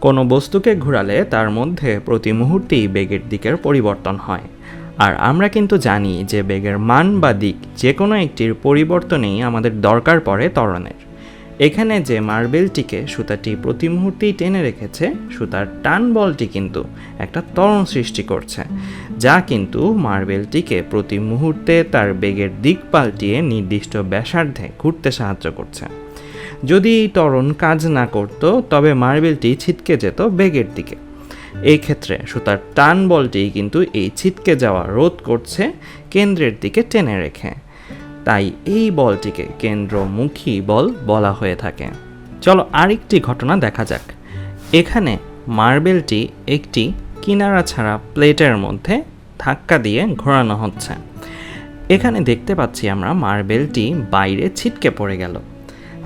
কোনো বস্তুকে ঘোরালে তার মধ্যে প্রতি মুহূর্তেই বেগের দিকের পরিবর্তন হয়। আর আমরা কিন্তু জানি যে বেগের মান বা দিক যে কোনো একটির পরিবর্তনেই আমাদের দরকার পড়ে ত্বরণের। এখানে যে মার্বেলটিকে সুতাটি প্রতি মুহূর্তেই টেনে রেখেছে, সুতার টান বলটি কিন্তু একটা ত্বরণ সৃষ্টি করছে, যা কিন্তু মার্বেলটিকে প্রতি মুহূর্তে তার বেগের দিক পাল্টিয়ে নির্দিষ্ট ব্যাসার্ধে ঘুরতে সাহায্য করছে। যদি এই ত্বরণ কাজ না করত, তবে মার্বেলটি ছিটকে যেত বেগের দিকে। এই ক্ষেত্রে সুতার টান বলটি কিন্তু এই ছিটকে যাওয়া রোধ করছে কেন্দ্রের দিকে টেনে রেখে। তাই এই বলটিকে কেন্দ্রমুখী বল বলা হয়ে থাকে। চলো আরেকটি ঘটনা দেখা যাক। এখানে মার্বেলটি একটি কিনারা ছাড়া প্লেটের মধ্যে ধাক্কা দিয়ে ঘোরানো হচ্ছে। এখানে দেখতে পাচ্ছি আমরা মার্বেলটি বাইরে ছিটকে পড়ে গেল।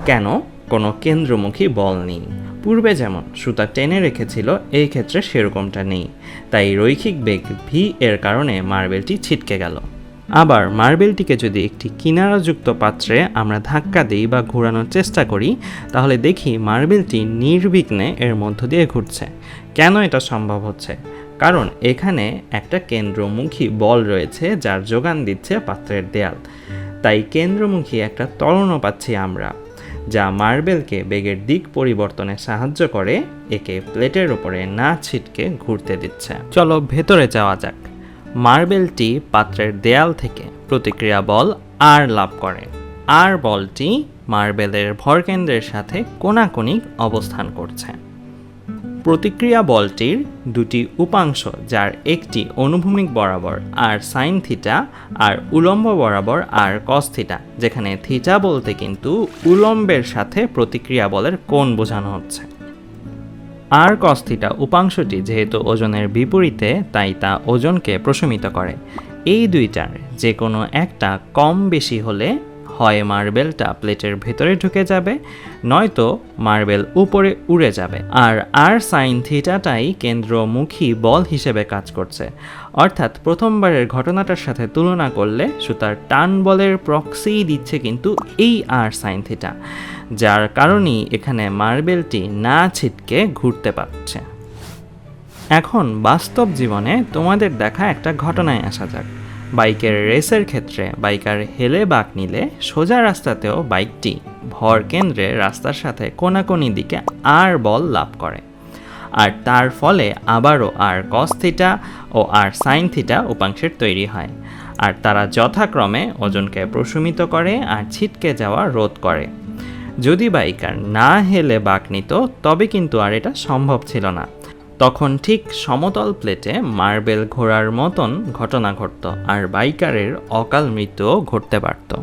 কেন কোনো কেন্দ্রমুখী বল নেই? পূর্বে যেমন সুতা টেনে রেখেছিল, এই ক্ষেত্রে সেরকমটা নেই। তাই রৈখিক বেগ ভি এর কারণে মার্বেলটি ছিটকে গেল। আবার মার্বেলটিকে যদি একটি কিনারাযুক্ত পাত্রে আমরা ধাক্কা দিই বা ঘোরানোর চেষ্টা করি, তাহলে দেখি মার্বেলটি নির্বিঘ্নে এর মধ্য দিয়ে ঘুরছে। কেন এটা সম্ভব হচ্ছে? কারণ এখানে একটা কেন্দ্রমুখী বল রয়েছে যার যোগান দিচ্ছে পাত্রের দেয়াল। তাই কেন্দ্রমুখী একটা ত্বরণও পাচ্ছি আমরা। যা মার্বেলকে বেগের দিক পরিবর্তনে সাহায্য করে একে প্লেটের ওপরে না ছিটকে ঘুরতে দিচ্ছে। চলো ভেতরে যাওয়া যাক। মার্বেলটি পাত্রের দেয়াল থেকে প্রতিক্রিয়া বল আর লাভ করে। আর বলটি মার্বেলের ভরকেন্দ্রের সাথে কোনাকোনিক অবস্থান করছে। প্রতিক্রিয়া বলটির দুটি উপাংশ, যার একটি অনুভূমিক বরাবর আর সাইন থিটা আর উলম্ব বরাবর আর কস থিটা, যেখানে থিটা বলতে কিন্তু উলম্বের সাথে প্রতিক্রিয়া বলের কোণ বোঝানো হচ্ছে। আর কস থিটা উপাংশটি যেহেতু ওজনের বিপরীতে, তাই তা ওজনকে প্রশমিত করে। এই দুইটার যে কোনো একটা কম বেশি হলে হয় মার্বেলটা প্লেটের ভেতরে ঢুকে যাবে, নয়তো মার্বেল উপরে উড়ে যাবে। আর আর সাইন থিটাটাই কেন্দ্রমুখী বল হিসেবে কাজ করছে। অর্থাৎ প্রথমবারের ঘটনাটার সাথে তুলনা করলে সুতার টান বলের প্রক্সিই দিচ্ছে কিন্তু এই আর সাইন থিটা, যার কারণেই এখানে মার্বেলটি না ছিটকে ঘুরতে পারছে। এখন বাস্তব জীবনে তোমাদের দেখা একটা ঘটনায় আসা যাক। বাইকের রেসের ক্ষেত্রে বাইকার হেলে বাঁক নিলে সোজা রাস্তাতেও বাইকটি ভর কেন্দ্রে রাস্তার সাথে কোনাকোনি দিকে আর বল লাভ করে। আর তার ফলে আবারও আর কস থিটা ও আর সাইন থিটা উপাংশের তৈরি হয়। আর তারা যথাক্রমে ওজনকে প্রশমিত করে আর ছিটকে যাওয়া রোধ করে। যদি বাইকার না হেলে বাঁক নিত, তবে কিন্তু আর এটা সম্ভব ছিল না। তখন ঠিক সমতল প্লেটে মার্বেল ঘোরার মতন ঘটনা ঘটত আর বাইকারের অকাল মৃত্যুও ঘটতে পারত।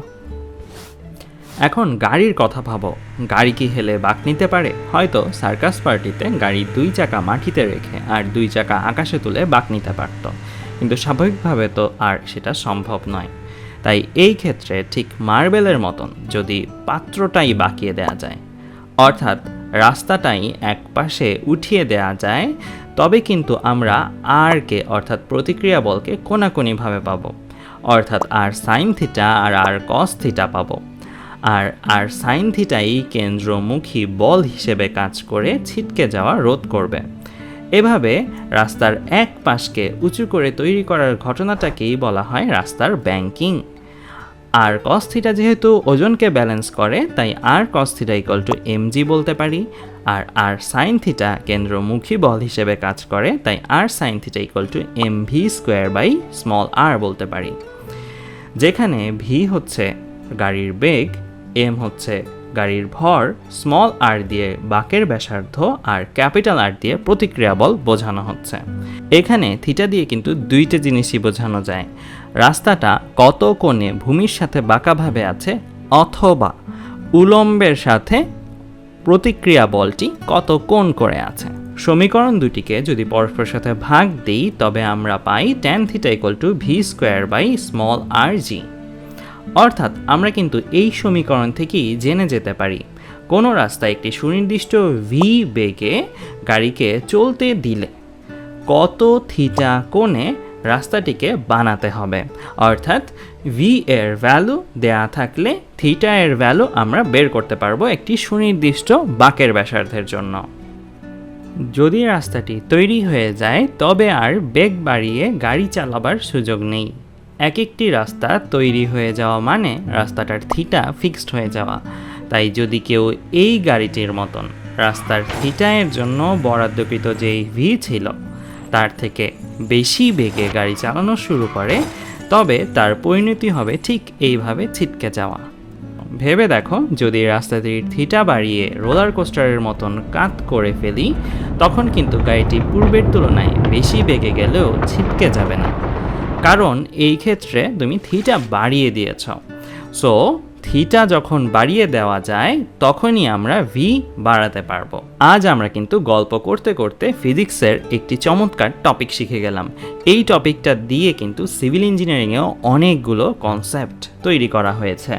এখন গাড়ির কথা ভাবো। গাড়ি কি হেলে বাঁক নিতে পারে? হয়তো সার্কাস পার্টিতে গাড়ি দুই চাকা মাটিতে রেখে আর দুই চাকা আকাশে তুলে বাঁক নিতে পারত। কিন্তু স্বাভাবিকভাবে তো আর সেটা সম্ভব নয়। তাই এই ক্ষেত্রে ঠিক মার্বেলের মতন যদি পাত্রটাই বাঁকিয়ে দেয়া যায়। অর্থাৎ রাস্তাটাই এক পাশে উঠিয়ে দেয়া যায়, তবে কিন্তু আমরা আরকে অর্থাৎ প্রতিক্রিয়া বলকে, কোনাকুনিভাবে পাবো। অর্থাৎ আর সাইন থিটা আর আর কস থিটা পাবো। আর আর সাইন থিটাই কেন্দ্রমুখী বল হিসেবে কাজ করে ছিটকে যাওয়া রোধ করবে। এভাবে রাস্তার এক পাশকে উঁচু করে তৈরি করার ঘটনাটাকেই বলা হয় রাস্তার ব্যাংকিং আর কস থিটা যেহেতু ওজনকে ব্যালেন্স করে, তাই R cos theta equal to mg বলতে পারি। আর আর সাইন থিটা কেন্দ্রমুখী বল হিসেবে কাজ করে, তাই R sine theta equal to m v square by small r বলতে পারি। যেখানে ভি হচ্ছে গাড়ির বেগ এম হচ্ছে গাড়ির ভর স্মল আর দিয়ে বাকের ব্যাসার্ধ আর ক্যাপিটাল আর দিয়ে প্রতিক্রিয়া বল বোঝানো হচ্ছে। এখানে থিটা দিয়ে কিন্তু দুইটা জিনিসই বোঝানো যায়। রাস্তাটা কত কোণে ভূমির সাথে বাঁকাভাবে আছে অথবা উলম্বের সাথে প্রতিক্রিয়া বলটি কত কোণ করে আছে। সমীকরণ দুটিকে যদি পরস্পরের সাথে ভাগ দিই, তবে আমরা পাই tan theta equal to v square by small r g অর্থাৎ আমরা কিন্তু এই সমীকরণ থেকেই জেনে যেতে পারি। কোনো রাস্তায় একটি সুনির্দিষ্ট ভি বেগে গাড়িকে চলতে দিলে কত থিটা কোণে রাস্তাটিকে বানাতে হবে? অর্থাৎ ভি এর ভ্যালু দেয়া থাকলে থিটা এর ভ্যালু আমরা বের করতে পারব একটি সুনির্দিষ্ট বাকের ব্যাসার্ধের জন্য। যদি রাস্তাটি তৈরি হয়ে যায়, তবে আর বেগ বাড়িয়ে গাড়ি চালাবার সুযোগ নেই। এক একটি রাস্তা তৈরি হয়ে যাওয়া মানে রাস্তাটার থিটা ফিক্সড হয়ে যাওয়া। তাই যদি কেউ এই গাড়িটির মতন রাস্তার থিটায়ের জন্য বরাদ্দকৃত যেই ভি ছিল, তার থেকে বেশি বেগে গাড়ি চালানো শুরু করে, তবে তার পরিণতি হবে ঠিক এইভাবে ছিটকে যাওয়া। ভেবে দেখো, যদি রাস্তাটির থিটা বাড়িয়ে রোলার কোস্টারের মতন কাত করে ফেলি, তখন কিন্তু গাড়িটি পূর্বের তুলনায় বেশি বেগে গেলেও ছিটকে যাবে না। কারণ এই ক্ষেত্রে তুমি থিটা বাড়িয়ে দিয়েছ। সো থিটা যখন বাড়িয়ে দেওয়া যায়, তখনই আমরা ভি বাড়াতে পারব। আজ আমরা কিন্তু গল্প করতে করতে ফিজিক্সের একটি চমৎকার টপিক শিখে গেলাম। এই টপিকটা দিয়ে কিন্তু সিভিল ইঞ্জিনিয়ারিংয়েও অনেকগুলো কনসেপ্ট তৈরি করা হয়েছে।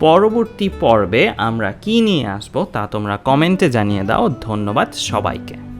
পরবর্তী পর্বে আমরা কি নিয়ে আসব তা তোমরা কমেন্টে জানিয়ে দাও। ধন্যবাদ সবাইকে।